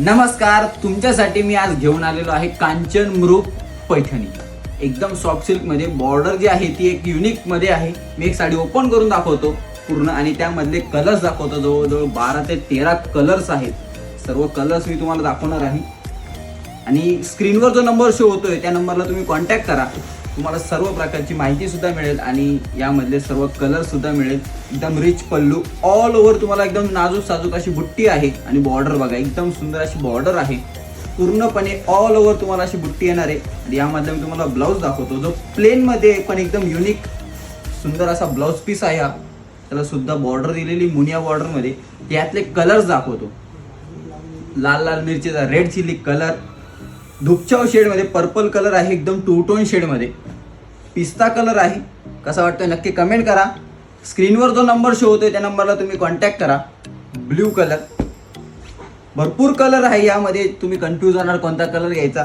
नमस्कार तुमच्यासाठी मी आज घेऊन आलेलो आहे कांचन मृग पैठणी. एकदम सॉफ्ट सिल्कमध्ये बॉर्डर जी आहे ती एक युनिकमध्ये आहे. मी एक साडी ओपन करून दाखवतो पूर्ण आणि त्यामधले कलर्स दाखवतो. जवळजवळ बारा ते तेरा कलर्स आहेत. सर्व कलर्स मी तुम्हाला दाखवणार आहे. आणि स्क्रीनवर जो नंबर शो होतोय त्या नंबरला तुम्ही कॉन्टॅक्ट करा. तुम्हाला सर्व प्रकारची माहिती सुद्धा मिळेल आणि यामधले सर्व कलर सुद्धा मिळेल. एकदम रिच पल्लू ऑल ओव्हर तुम्हाला एकदम नाजूक साजूक अशी बुट्टी आहे आणि बॉर्डर बघा एकदम सुंदर अशी बॉर्डर आहे. पूर्णपणे ऑल ओव्हर तुम्हाला अशी बुट्टी येणार आहे. आणि यामधला मी तुम्हाला ब्लाऊज दाखवतो. जो प्लेनमध्ये पण एकदम युनिक सुंदर असा ब्लाऊज पीस आहे हा. त्याला सुद्धा बॉर्डर दिलेली मुनिया बॉर्डरमध्ये यातले कलर्स दाखवतो. लाल लाल मिरचीचा रेड चिली कलर धुपचाव शेडमध्ये पर्पल कलर आहे एकदम टू टोन शेडमध्ये पिस्ता कलर आहे. कसा वाटतोय नक्की कमेंट करा. स्क्रीनवर जो नंबर शो होतोय त्या नंबरला तुम्ही कॉन्टॅक्ट करा. ब्ल्यू कलर भरपूर कलर आहे यामध्ये. तुम्ही कन्फ्यूज होणार कोणता कलर घ्यायचा.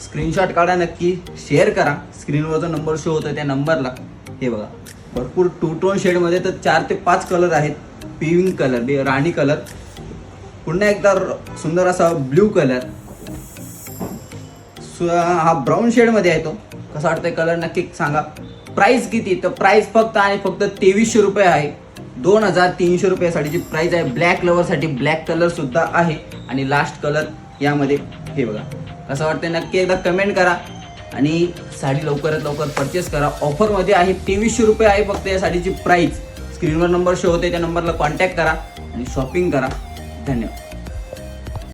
स्क्रीनशॉट काढा नक्की. शेअर करा. स्क्रीनवर जो नंबर शो होतोय त्या नंबरला हे बघा. भरपूर टू टोन शेडमध्ये तर चार ते पाच कलर आहेत. पिंक कलर राणी कलर पुन्हा एकदा सुंदर असा ब्ल्यू कलर हा ब्राऊन शेडमध्ये आहे तो. कसं वाटतंय कलर नक्की सांगा. प्राइस किती? तर प्राइस फक्त आणि फक्त तेवीसशे रुपये आहे. दोन हजार तीनशे रुपये साडीची प्राइस आहे ब्लॅक लवरसाठी ब्लॅक कलर सुद्धा आहे. आणि लास्ट कलर यामध्ये हे बघा. कसं वाटतंय नक्की एकदा कमेंट करा. आणि साडी लवकरात लवकर परचेस करा. ऑफरमध्ये आहे तेवीसशे रुपये आहे फक्त या साडीची प्राईस स्क्रीनवर नंबर शो होते त्या नंबरला कॉन्टॅक्ट करा. आणि शॉपिंग करा. धन्यवाद.